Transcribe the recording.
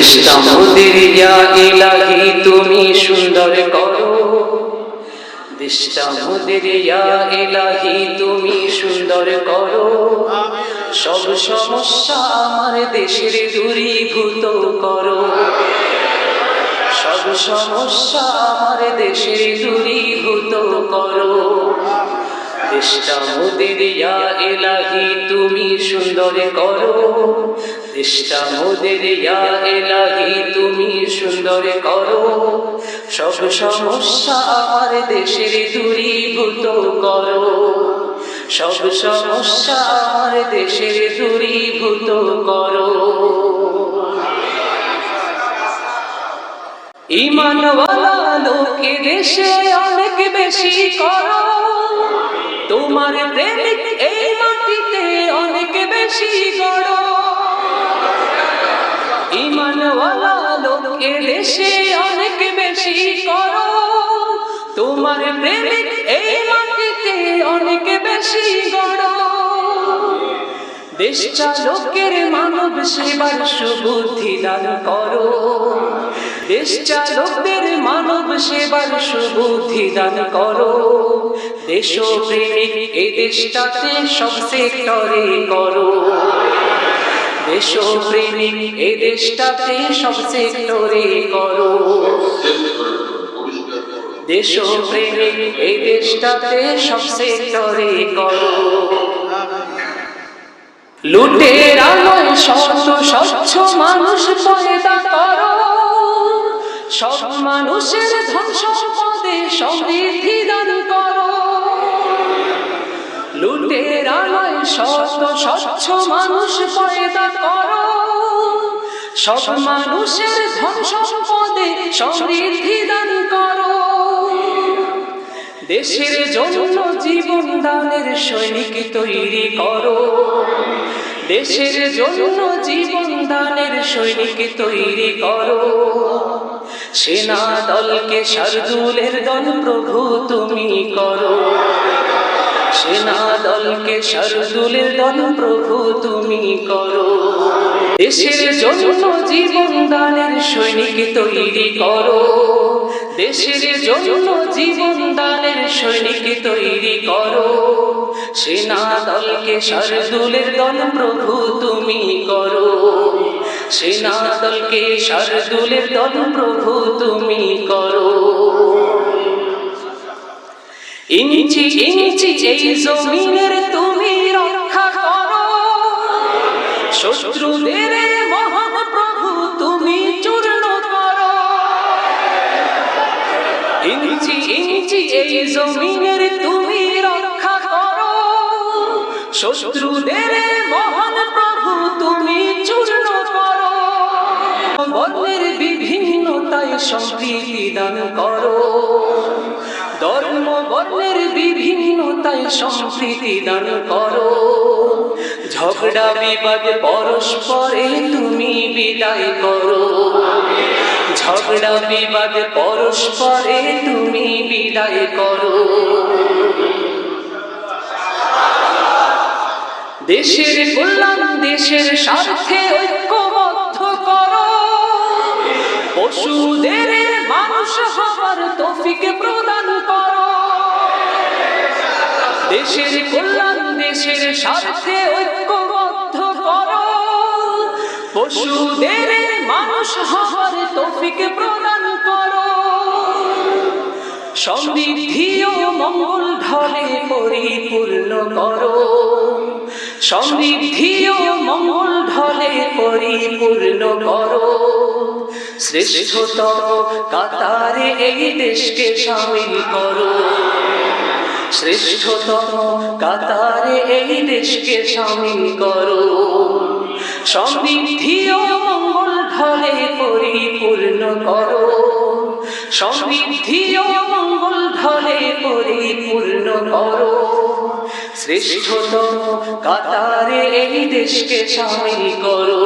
দেশটা মোদের ইলাহি, তুমি সুন্দর করো। দেশটা মোদের ইলাহি, তুমি সুন্দর করো। সব সমস্যা আমার দেশের দূরীভূত করো। সব সমস্যা আমার দেশের দূরীভূত করো। দেশটা মোদের এলাহি তুমি সুন্দর করো। দেশটা মোদের ইয়া এলাহি তুমি সুন্দর করো। সব সমস্যা আমার দেশের দূরীভূত করো। সব সমস্যা আমার দেশের দূরীভূত করো। ইমানওয়ালা লোকে দেশে অনেক বেশি করো। তোমার প্রেমিক এই মাটিতে অনেক বেশি গড়। ইমানওয়ালা লোকে দেশে অনেক বেশি করো। তোমার প্রেমিক এই মাটিতে অনেক বেশি গড়। দেশ চালকের মানব সেবার সুবুদ্ধি দান করো। দেশ চালকদের মানব সেবার সুবুদ্ধি দান করো। দেশ প্রেমিক এই দেশটাতে সব সেক্টরে করো। দেশ প্রেমিক এই দেশটাতে সব সেক্টরে করো। দেশ প্রেমিক এই দেশটাতে সব সেক্টরে করো। লুটের আলোয় স্বচ্ছ স্বচ্ছ মানুষ পয়দা করো। সব মানুষের ধন সম্পদে সমৃদ্ধি দান করো। লুটের আলোয় স্বচ্ছ স্বচ্ছ মানুষ পয়দা করো। সব মানুষের ধন সম্পদে সমৃদ্ধি দান করো। দেশের জন্য জীবন দানের সৈনিক তৈরি করো। দেশের জন্য জীবন দানের সৈনিক তৈরি করো। সেনা দলকে শারদুলের দল প্রভু তুমি করো। সেনা দলকে শারদুলের দল প্রভু তুমি করো। দেশের জন্য জীবন দানের সৈনিক তৈরি করো। দেশের জন্য জীবন দানের সৈনিক তৈরি করো। সেনা দলকে শারদুলের দল প্রভু তুমি করো। সেনা দলকে শারদুলের দল প্রভু তুমি করো। ইঞ্চি ইঞ্চি এই জমিনের তুমি রক্ষা করো। শত্রুদের মহান প্রভু তুমি চূর্ণ করো। ইঞ্চি ইঞ্চি এই জমিনের তুমি রক্ষা করো। শত্রুদের মহান প্রভু তুমি চূর্ণ করো। বর্ণের বিভিন্নতায় সম্প্রীতি দান করো। ধর্ম বর্ণের বিভিন্নতায় সম্প্রীতি দান করো। ঝগড়া, বিবাদ পরস্পরে তুমি বিদায় করো। ঝগড়া, বিবাদ পরস্পরে তুমি বিদায় করো। দেশের কল্যাণ, দেশের স্বার্থে ঐক্যবদ্ধ করো। পশুদের মানুষ হবার তৌফিক প্রদান করো। দেশের কল্যাণ, দেশের স্বার্থে ঐক্যবদ্ধ করো। পশুদের মানুষ হবার তৌফিক প্রদান করো। সমৃদ্ধি ও মঙ্গল ঢলে পরিপূর্ণ করো। সমৃদ্ধি ও মঙ্গল ঢলে পরিপূর্ণ করো। শ্রেষ্ঠতম কাতারে এই দেশকে সামিল করো। শ্রেষ্ঠতম কাতারে এই দেশকে সামিল করো। সমৃদ্ধি ও মঙ্গল ঢলে পরিপূর্ণ করো। সমৃদ্ধি ও মঙ্গল ঢলে পরিপূর্ণ করো। শ্রেষ্ঠতম কাতারে এই দেশকে সামিল করো।